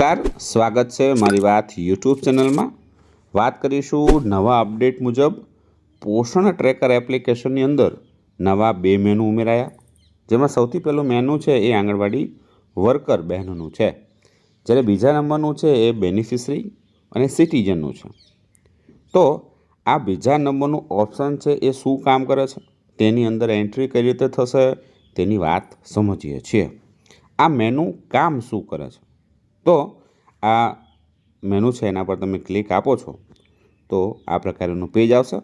નમસ્કાર. સ્વાગત છે મારી વાત યુટ્યુબ ચેનલમાં. વાત કરીશું નવા અપડેટ મુજબ પોષણ ટ્રેકર એપ્લિકેશનની અંદર નવા બે મેનુ ઉમેરાયા. જેમાં સૌથી પહેલું મેનુ છે એ આંગણવાડી વર્કર બહેનોનું છે. જ્યારે બીજા નંબરનું છે એ બેનિફિશરી અને સિટીઝનનું છે. તો આ બીજા નંબરનું ઓપ્શન છે એ શું કામ કરે છે? તેની અંદર એન્ટ્રી કઈ રીતે થશે? તેની વાત સમજીએ છીએ. આ મેનુ કામ શું કરે છે? તો આ મેનુ છે, એના પર તમે ક્લિક આપો છો, તો આ પ્રકારનું પેજ આવશે.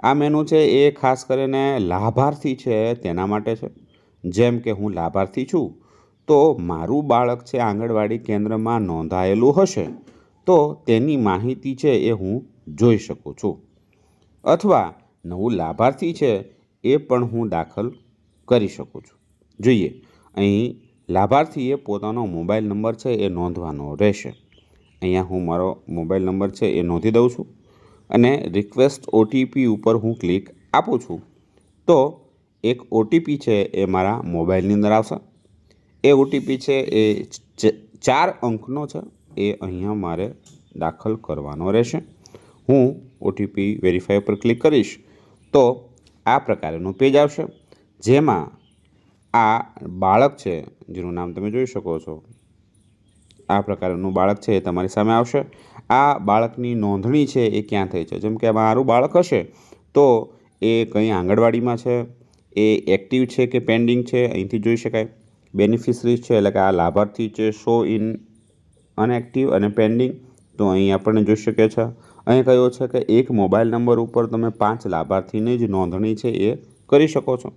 આ મેનુ છે, એ ખાસ કરીને લાભાર્થી છે, તેના માટે છે. જેમ કે હું લાભાર્થી છું, તો મારું બાળક છે, આંગણવાડી કેન્દ્રમાં નોંધાયેલું હશે, તો તેની માહિતી છે, એ હું જોઈ શકું છું. અથવા નવું લાભાર્થી છે, એ પણ હું દાખલ કરી શકું છું. જોઈએ, અહીં લાભાર્થીએ પોતાનો મોબાઈલ નંબર છે એ નોંધવાનો રહેશે. અહીંયા હું મારો મોબાઈલ નંબર છે એ નોંધી દઉં છું અને રિક્વેસ્ટ ઓટીપી ઉપર હું ક્લિક આપું છું. તો એક ઓટીપી છે એ મારા મોબાઈલની અંદર આવશે. એ ઓટીપી છે એ ચાર અંકનો છે. એ અહીંયા મારે દાખલ કરવાનો રહેશે. હું ઓટીપી વેરીફાઈ પર ક્લિક કરીશ તો આ પ્રકારનું પેજ આવશે. જેમાં આ બાળક છે, જેનું નામ તમે જોઈ શકો છો. આ પ્રકારનું બાળક છે એ તમારી સામે આવશે. આ બાળકની નોંધણી છે એ ક્યાં થઈ છે? જેમ કે મારું બાળક હશે, તો એ કંઈ આંગણવાડીમાં છે, એ એક્ટિવ છે કે પેન્ડિંગ છે, અહીંથી જોઈ શકાય. બેનિફિશરીઝ છે, એટલે કે આ લાભાર્થી છે શો ઇન અનએક્ટિવ અને પેન્ડિંગ તો અહીં આપણને જોઈ શકીએ છે અહીં કહ્યું છે કે એક મોબાઈલ નંબર ઉપર તમે પાંચ લાભાર્થીની જ નોંધણી છે એ કરી શકો છો.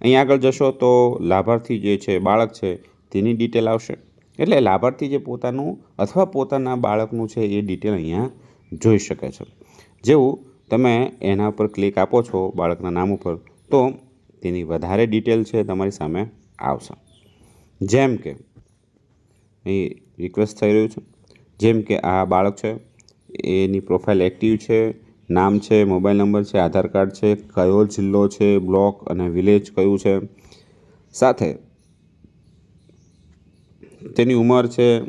અહીં આગળ જશો તો લાભાર્થી જે છે, બાળક છે, તેની ડિટેલ આવશે. એટલે લાભાર્થી જે પોતાનું અથવા પોતાના બાળકનું છે, એ ડિટેલ અહીંયા જોઈ શકે છે. જેવું તમે એના પર ક્લિક આપો છો બાળકના નામ ઉપર, તો તેની વધારે ડિટેલ છે તમારી સામે આવશે. જેમ કે, અહીં રિક્વેસ્ટ થઈ રહ્યું છે. જેમ કે આ બાળક છે, એની પ્રોફાઇલ એક્ટિવ છે નામ છે, મોબાઈલ નંબર છે, આધાર કાર્ડ છે, કયો જિલ્લો છે, બ્લોક અને વિલેજ કયું છે. સાથે તેની ઉંમર છે,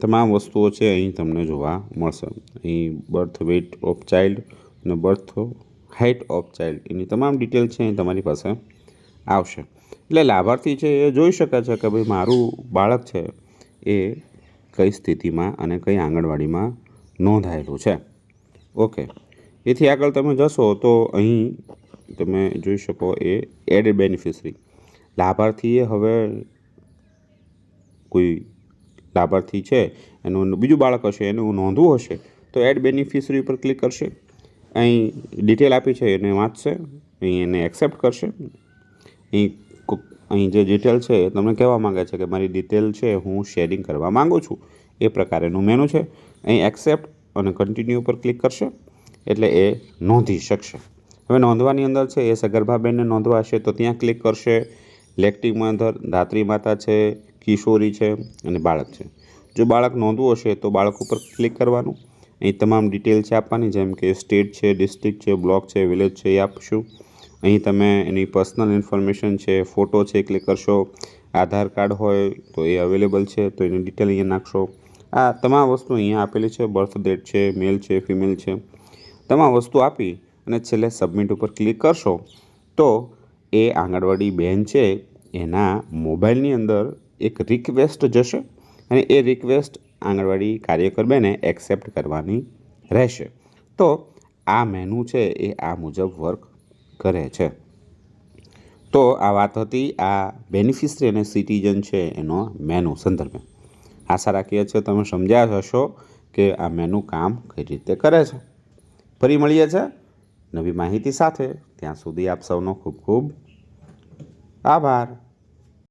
તમામ વસ્તુઓ છે અહીં તમને જોવા મળશે. અહીં બર્થ વેઇટ ઓફ ચાઇલ્ડ અને બર્થ હાઇટ ઓફ ચાઇલ્ડ એની તમામ ડિટેલ છે અહીં તમારી પાસે આવશે. એટલે લાભાર્થી છે એ જોઈ શકે છે કે ભાઈ મારું બાળક છે એ કઈ સ્થિતિમાં અને કઈ આંગણવાડીમાં નોંધાયેલું છે. ઓકે. એથી આગળ તમે જશો તો અહીં તમે જોઈ શકો એ એડ બેનિફિશરી લાભાર્થીએ હવે કોઈ લાભાર્થી છે, એનું બીજું બાળક હશે, એનું નોંધવું હશે, તો એડ બેનિફિશરી ઉપર ક્લિક કરશે. અહીં ડિટેલ આપી છે, એને વાંચશે, અહીં એને એક્સેપ્ટ કરશે. અહીં અહીં જે ડિટેલ છે એ તમને કહેવા માંગે છે કે મારી ડિટેલ છે, હું શેરિંગ કરવા માંગુ છું. એ પ્રકારેનું મેનુ છે. અહીં એક્સેપ્ટ અને કન્ટિન્યુ ઉપર ક્લિક કરશે. એટલે એ નોંધી શકશે. હવે નોંધવાની અંદર છે, એ સગર્ભાબેનને નોંધવા હશે તો ત્યાં ક્લિક કરશે. લેક્ટિક મધર ધાત્રી માતા છે, કિશોરી છે અને બાળક છે. જો બાળક નોંધવું હશે તો બાળક ઉપર ક્લિક કરવાનું. અહીં તમામ ડિટેલ છે આપવાની, જેમ કે સ્ટેટ છે ડિસ્ટ્રિક્ટ છે બ્લોક છે વિલેજ છે, એ આપશું. અહીં તમે એની પર્સનલ ઇન્ફોર્મેશન છે ફોટો છે ક્લિક કરશો. આધાર કાર્ડ હોય તો એ અવેલેબલ છે, તો એની ડિટેલ અહીંયા નાખશો. આ તમામ વસ્તુ અહીંયા આપેલી છે બર્થ ડેટ છે મેલ છે ફિમેલ છે. તમામ વસ્તુ આપી અને છેલ્લે સબમિટ ઉપર ક્લિક કરશો, તો એ આંગણવાડી બહેન છે, એના મોબાઈલની અંદર એક રિક્વેસ્ટ જશે અને એ રિક્વેસ્ટ આંગણવાડી કાર્યકર બેને એક્સેપ્ટ કરવાની રહેશે. તો આ મેનુ છે, એ આ મુજબ વર્ક કરે છે. તો આ વાત હતી આ બેનિફિશરી અને સિટીઝન છે, એનો મેનુ સંદર્ભે. આશા રાખીએ છીએ તમે સમજ્યા હશો કે આ મેનુ કામ કઈ રીતે કરે છે. ફરી મળીએ છે નવી માહિતી સાથે. ત્યાં સુધી આપ સૌનો ખૂબ ખૂબ આભાર.